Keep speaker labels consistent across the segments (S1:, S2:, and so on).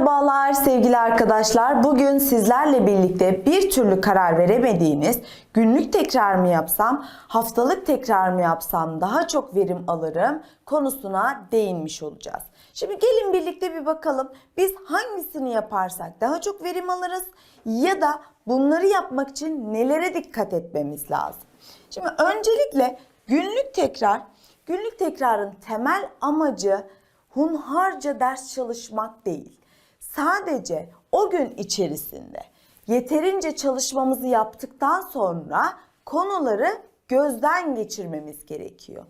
S1: Merhabalar sevgili arkadaşlar. Bugün sizlerle birlikte bir türlü karar veremediğiniz günlük tekrar mı yapsam, haftalık tekrar mı yapsam daha çok verim alırım konusuna değinmiş olacağız. Şimdi gelin birlikte bir bakalım biz hangisini yaparsak daha çok verim alırız ya da bunları yapmak için nelere dikkat etmemiz lazım. Şimdi öncelikle günlük tekrar, günlük tekrarın temel amacı hunharca ders çalışmak değil. Sadece o gün içerisinde yeterince çalışmamızı yaptıktan sonra konuları gözden geçirmemiz gerekiyor.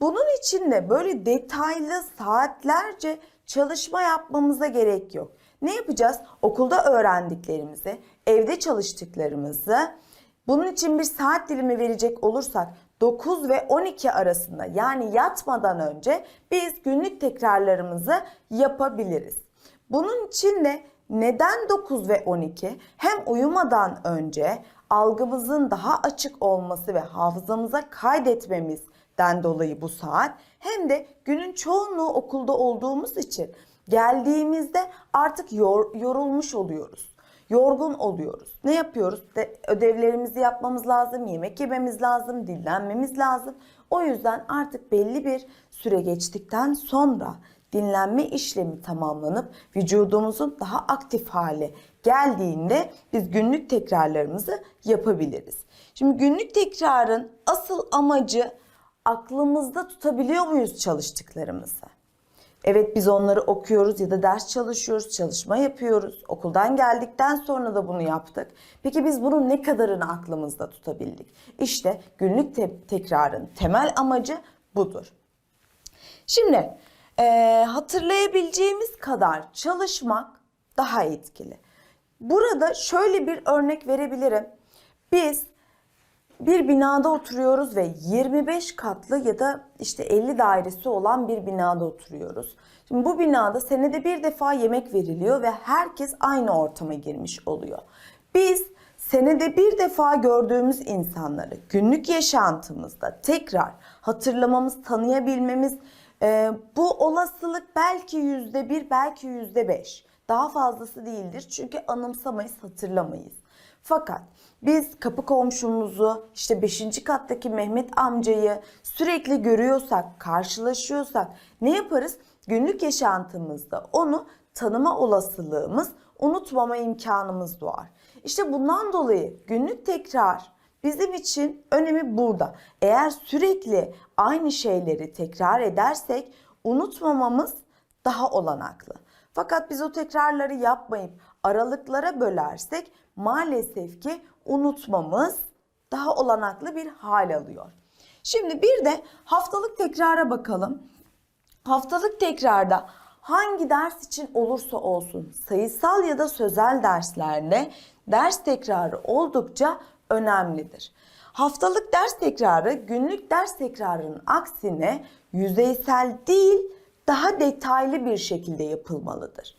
S1: Bunun için de böyle detaylı saatlerce çalışma yapmamıza gerek yok. Ne yapacağız? Okulda öğrendiklerimizi, evde çalıştıklarımızı bunun için bir saat dilimi verecek olursak 9 ve 12 arasında yani yatmadan önce biz günlük tekrarlarımızı yapabiliriz. Bunun için de neden 9 ve 12? Hem uyumadan önce algımızın daha açık olması ve hafızamıza kaydetmemizden dolayı bu saat hem de günün çoğunluğu okulda olduğumuz için geldiğimizde artık yor- yorulmuş oluyoruz yorgun oluyoruz. Ne yapıyoruz? De, ödevlerimizi yapmamız lazım, yemek yememiz lazım, dinlenmemiz lazım. O yüzden artık belli bir süre geçtikten sonra dinlenme işlemi tamamlanıp vücudumuzun daha aktif hale geldiğinde biz günlük tekrarlarımızı yapabiliriz. Şimdi günlük tekrarın asıl amacı aklımızda tutabiliyor muyuz çalıştıklarımızı? Evet biz onları okuyoruz ya da ders çalışıyoruz, çalışma yapıyoruz. Okuldan geldikten sonra da bunu yaptık. Peki biz bunun ne kadarını aklımızda tutabildik? İşte günlük te- tekrarın temel amacı budur. Şimdi eee, hatırlayabileceğimiz kadar çalışmak daha etkili. Burada şöyle bir örnek verebilirim. Biz bir binada oturuyoruz ve 25 katlı ya da işte 50 dairesi olan bir binada oturuyoruz. Şimdi bu binada senede bir defa yemek veriliyor ve herkes aynı ortama girmiş oluyor. Biz senede bir defa gördüğümüz insanları günlük yaşantımızda tekrar hatırlamamız, tanıyabilmemiz e, bu olasılık belki yüzde bir, belki yüzde beş. Daha fazlası değildir çünkü anımsamayız, hatırlamayız. Fakat biz kapı komşumuzu, işte 5. kattaki Mehmet amcayı sürekli görüyorsak, karşılaşıyorsak ne yaparız? Günlük yaşantımızda onu tanıma olasılığımız, unutmama imkanımız doğar. İşte bundan dolayı günlük tekrar bizim için önemi burada. Eğer sürekli aynı şeyleri tekrar edersek unutmamamız daha olanaklı. Fakat biz o tekrarları yapmayıp aralıklara bölersek maalesef ki unutmamız daha olanaklı bir hal alıyor. Şimdi bir de haftalık tekrara bakalım. Haftalık tekrarda hangi ders için olursa olsun sayısal ya da sözel derslerde ders tekrarı oldukça önemlidir. Haftalık ders tekrarı günlük ders tekrarının aksine yüzeysel değil daha detaylı bir şekilde yapılmalıdır.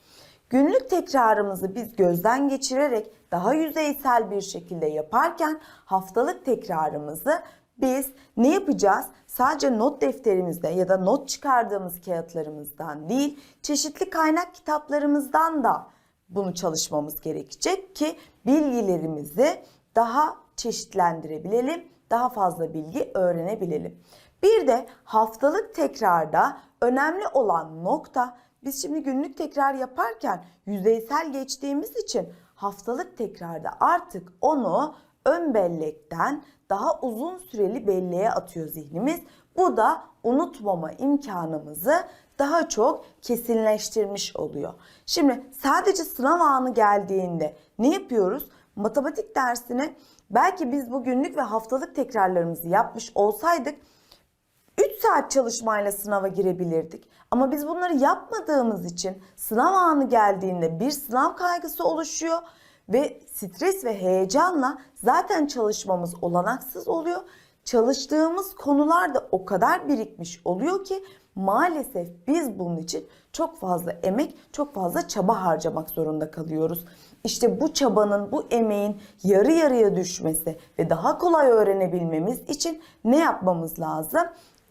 S1: Günlük tekrarımızı biz gözden geçirerek daha yüzeysel bir şekilde yaparken haftalık tekrarımızı biz ne yapacağız? Sadece not defterimizde ya da not çıkardığımız kağıtlarımızdan değil, çeşitli kaynak kitaplarımızdan da bunu çalışmamız gerekecek ki bilgilerimizi daha çeşitlendirebilelim, daha fazla bilgi öğrenebilelim. Bir de haftalık tekrarda önemli olan nokta biz şimdi günlük tekrar yaparken yüzeysel geçtiğimiz için haftalık tekrarda artık onu ön bellekten daha uzun süreli belleğe atıyor zihnimiz. Bu da unutmama imkanımızı daha çok kesinleştirmiş oluyor. Şimdi sadece sınav anı geldiğinde ne yapıyoruz? Matematik dersine belki biz bu günlük ve haftalık tekrarlarımızı yapmış olsaydık 3 saat çalışmayla sınava girebilirdik. Ama biz bunları yapmadığımız için sınav anı geldiğinde bir sınav kaygısı oluşuyor ve stres ve heyecanla zaten çalışmamız olanaksız oluyor. Çalıştığımız konular da o kadar birikmiş oluyor ki maalesef biz bunun için çok fazla emek, çok fazla çaba harcamak zorunda kalıyoruz. İşte bu çabanın, bu emeğin yarı yarıya düşmesi ve daha kolay öğrenebilmemiz için ne yapmamız lazım?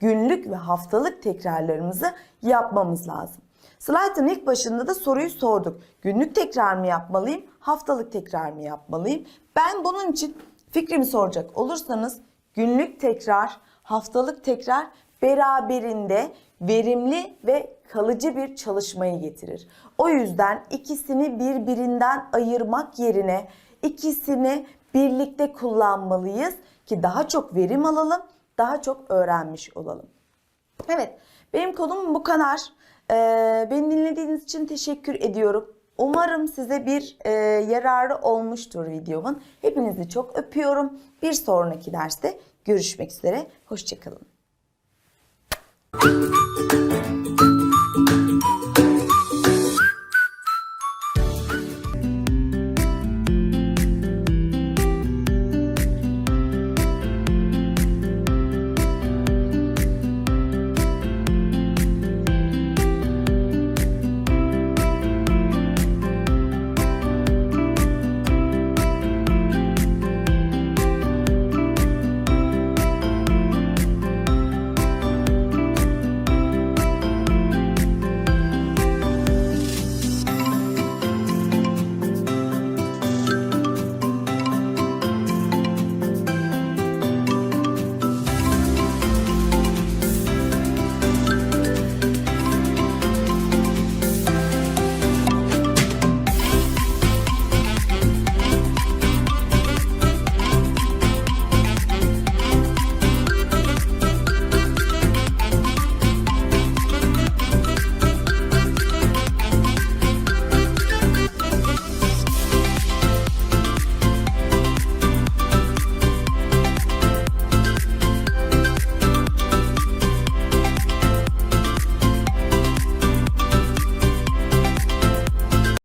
S1: Günlük ve haftalık tekrarlarımızı yapmamız lazım. Slaytın ilk başında da soruyu sorduk. Günlük tekrar mı yapmalıyım, haftalık tekrar mı yapmalıyım? Ben bunun için fikrimi soracak olursanız günlük tekrar, haftalık tekrar beraberinde verimli ve kalıcı bir çalışmayı getirir. O yüzden ikisini birbirinden ayırmak yerine ikisini birlikte kullanmalıyız ki daha çok verim alalım, daha çok öğrenmiş olalım. Evet, benim konum bu kadar. Ee, beni dinlediğiniz için teşekkür ediyorum. Umarım size bir e, yararı olmuştur videomun. Hepinizi çok öpüyorum. Bir sonraki derste görüşmek üzere. Hoşçakalın.